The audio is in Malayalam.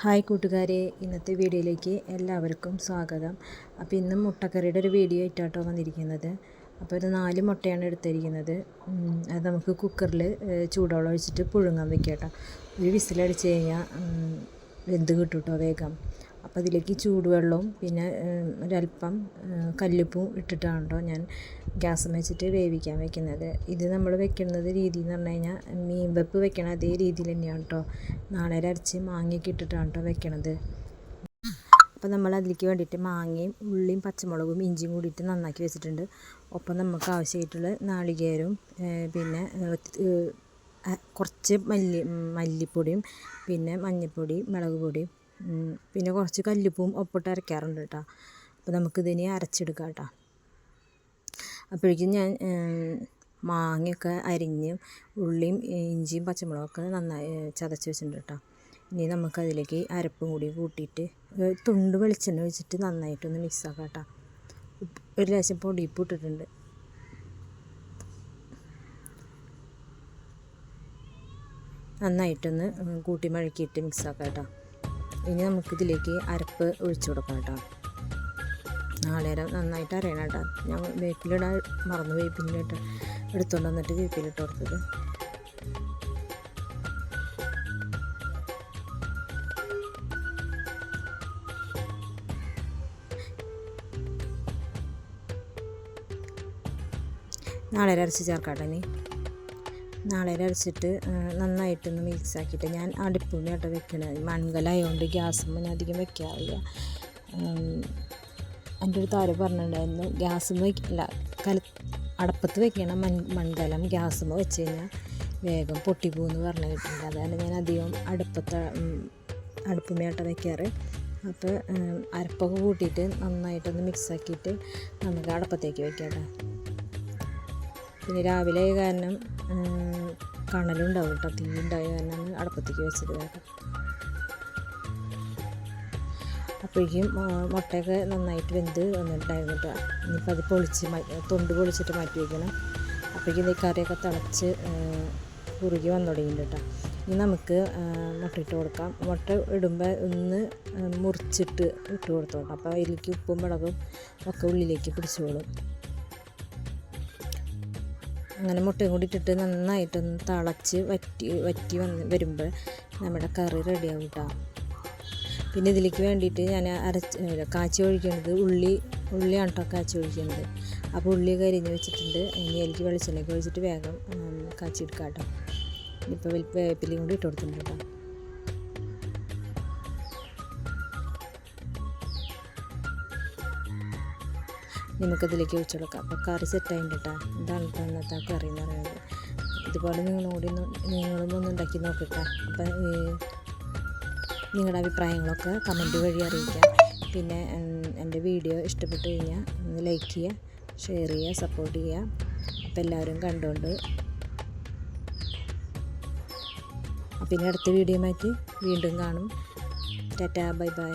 ഹായ് കൂട്ടുകാരെ ഇന്നത്തെ വീഡിയോയിലേക്ക് എല്ലാവർക്കും സ്വാഗതം. അപ്പോൾ ഇന്ന് മുട്ടക്കറിയുടെ ഒരു വീഡിയോ ആയിട്ടാട്ടോ വന്നിരിക്കുന്നത്. അപ്പോൾ ഒരു നാല് മുട്ടയാണ് എടുത്തിരിക്കുന്നത്. അത് നമുക്ക് കുക്കറിൽ ചൂടോളം ഒഴിച്ചിട്ട് പുഴുങ്ങാൻ വെക്കാം കേട്ടോ ഒരു വിസിലടിച്ച് കഴിഞ്ഞാൽ വെന്ത് കിട്ടും കേട്ടോ വേഗം. അപ്പോൾ അതിലേക്ക് ചൂടുവെള്ളവും പിന്നെ ഒരല്പം കല്ലുപ്പും ഇട്ടിട്ടാണ് കേട്ടോ ഞാൻ ഗ്യാസ് വെച്ചിട്ട് വേവിക്കാൻ വെക്കുന്നത്. ഇത് നമ്മൾ വെക്കുന്നത് രീതി എന്ന് പറഞ്ഞു കഴിഞ്ഞാൽ മീൻ വെപ്പ് വെക്കണ അതേ രീതിയിൽ തന്നെയാണ് കേട്ടോ. നാളെ അരച്ച് മാങ്ങയൊക്കെ ഇട്ടിട്ടാണ് കേട്ടോ വെക്കണത്. അപ്പോൾ നമ്മൾ അതിലേക്ക് വേണ്ടിയിട്ട് മാങ്ങയും ഉള്ളിയും പച്ചമുളകും ഇഞ്ചിയും കൂടിയിട്ട് നന്നാക്കി വെച്ചിട്ടുണ്ട്. ഒപ്പം നമുക്ക് ആവശ്യമായിട്ടുള്ള നാളികേരവും പിന്നെ കുറച്ച് മല്ലി മല്ലിപ്പൊടിയും പിന്നെ മഞ്ഞൾപ്പൊടി മുളക് പൊടിയും പിന്നെ കുറച്ച് കല്ലുപ്പും ഒപ്പിട്ട് അരയ്ക്കാറുണ്ട് കേട്ടോ. അപ്പോൾ നമുക്കിതിനെ അരച്ചെടുക്കാം കേട്ടോ. അപ്പോഴേക്കും ഞാൻ മാങ്ങയൊക്കെ അരിഞ്ഞ് ഉള്ളിയും ഇഞ്ചിയും പച്ചമുളകൊക്കെ നന്നായി ചതച്ച് വെച്ചിട്ടുണ്ട് കേട്ടോ. ഇനി നമുക്കതിലേക്ക് അരപ്പും കൂടി കൂട്ടിയിട്ട് തുണ്ട് വെളിച്ചെണ്ണ ഒഴിച്ചിട്ട് നന്നായിട്ടൊന്ന് മിക്സാക്കാം കേട്ടോ. ഒരു ലേശം പൊടിയിപ്പ് ഇട്ടിട്ടുണ്ട്. നന്നായിട്ടൊന്ന് കൂട്ടി മഴക്കിയിട്ട് മിക്സാക്കാം കേട്ടോ. ഇനി നമുക്കിതിലേക്ക് അരപ്പ് ഒഴിച്ചു കൊടുക്കാം കേട്ടോ. നാളേരം നന്നായിട്ട് അരയണം കേട്ടോ. ഞാൻ വേപ്പിലിടാൻ മറന്നു പിന്നെ എടുത്തുകൊണ്ട് വന്നിട്ട് വേപ്പിലിട്ട് കൊടുത്തത്. നാളെ അരച്ച് ചേർക്കാട്ടെ ഇനി. നാളേരം അരച്ചിട്ട് നന്നായിട്ടൊന്ന് മിക്സ് ആക്കിയിട്ട് ഞാൻ കേട്ടോ വെക്കണത്. മൺകലായതുകൊണ്ട് ഗ്യാസുമ്പോൾ ഞാൻ അധികം വെക്കാറില്ല. എന്റെ ഒരു താരം പറഞ്ഞിട്ടുണ്ടായിരുന്നു ഗ്യാസുമ്മ അല്ല കല അടപ്പത്ത് വെക്കണം മൺ മൺകലം ഗ്യാസുമ്മ വെച്ച് കഴിഞ്ഞാൽ വേഗം പൊട്ടിപ്പോകുമെന്ന് പറഞ്ഞു കേട്ടിട്ടുണ്ട്. അതാണ് ഞാൻ അധികം അടുപ്പത്ത് അടുപ്പുമേട്ട വയ്ക്കാറ് അപ്പോൾ അരപ്പൊക്കെ കൂട്ടിയിട്ട് നന്നായിട്ടൊന്ന് മിക്സ് ആക്കിയിട്ട് നമുക്ക് അടപ്പത്തേക്ക് വെക്കാം കേട്ടോ. പിന്നെ രാവിലെ ആയ കാരണം കണലുണ്ടാവും കേട്ടോ. തീ ഉണ്ടായ കാരണം അടുപ്പത്തേക്ക് വെച്ചത് കേട്ടോ അപ്പോഴേക്കും മുട്ടയൊക്കെ നന്നായിട്ട് വെന്ത് വന്നിട്ടുണ്ടായിരുന്നു കേട്ടോ. ഇനിയിപ്പോൾ അത് പൊളിച്ച് തൊണ്ട് പൊളിച്ചിട്ട് മാറ്റി വയ്ക്കണം അപ്പോഴേക്കും ഈ കറിയൊക്കെ തിളച്ച് കുറുകി വന്നു തുടങ്ങിയിട്ടുണ്ട് കേട്ടോ. ഇനി നമുക്ക് മുട്ട ഇട്ട് കൊടുക്കാം. മുട്ട ഇടുമ്പോൾ ഒന്ന് മുറിച്ചിട്ട് ഇട്ട് കൊടുത്തോട്ടോ അപ്പോൾ അതിലേക്ക് ഉപ്പും മുളകും ഒക്കെ ഉള്ളിലേക്ക് പിടിച്ചോളും. അങ്ങനെ മുട്ടയും കൂടി ഇട്ടിട്ട് നന്നായിട്ടൊന്ന് തിളച്ച് വറ്റി വറ്റി വന്ന് വരുമ്പോൾ നമ്മുടെ കറി റെഡിയാവും കേട്ടോ പിന്നെ ഇതിലേക്ക് വേണ്ടിയിട്ട് ഞാൻ അരച്ച് കാച്ചി ഒഴിക്കുന്നത് ഉള്ളി ഉള്ളിയാണ് കേട്ടോ കാച്ചി ഒഴിക്കുന്നത്. അപ്പോൾ ഉള്ളി കരിഞ്ഞ് വെച്ചിട്ടുണ്ട്. ഇനി എനിക്ക് വെളിച്ചെണ്ണയൊക്കെ ഒഴിച്ചിട്ട് വേഗം കാച്ചി എടുക്കാം കേട്ടോ ഇപ്പോൾ വേപ്പിലയും കൂടി ഇട്ട് കൊടുത്തിട്ടുണ്ട് കേട്ടോ നമുക്കതിലേക്ക് ഒഴിച്ചു കൊടുക്കാം. അപ്പോൾ കറി സെറ്റായിട്ട് കേട്ടോ ഇതാണ് കേട്ടോ ഇന്നത്തെ കറി എന്ന് പറയുന്നത്. ഇതുപോലെ നിങ്ങൾ നിങ്ങളും ഒന്ന് ഉണ്ടാക്കി നോക്കട്ടെ അപ്പം നിങ്ങളുടെ അഭിപ്രായങ്ങളൊക്കെ കമന്റ് വഴി അറിയിക്കാം. പിന്നെ എന്റെ വീഡിയോ ഇഷ്ടപ്പെട്ട് കഴിഞ്ഞാൽ ഒന്ന് ലൈക്ക് ചെയ്യുക ഷെയർ ചെയ്യുക സപ്പോർട്ട് ചെയ്യുക അപ്പോൾ എല്ലാവരും കണ്ടുകൊണ്ട് പിന്നെ അടുത്ത വീഡിയോ മാറ്റി വീണ്ടും കാണും. Tata bye bye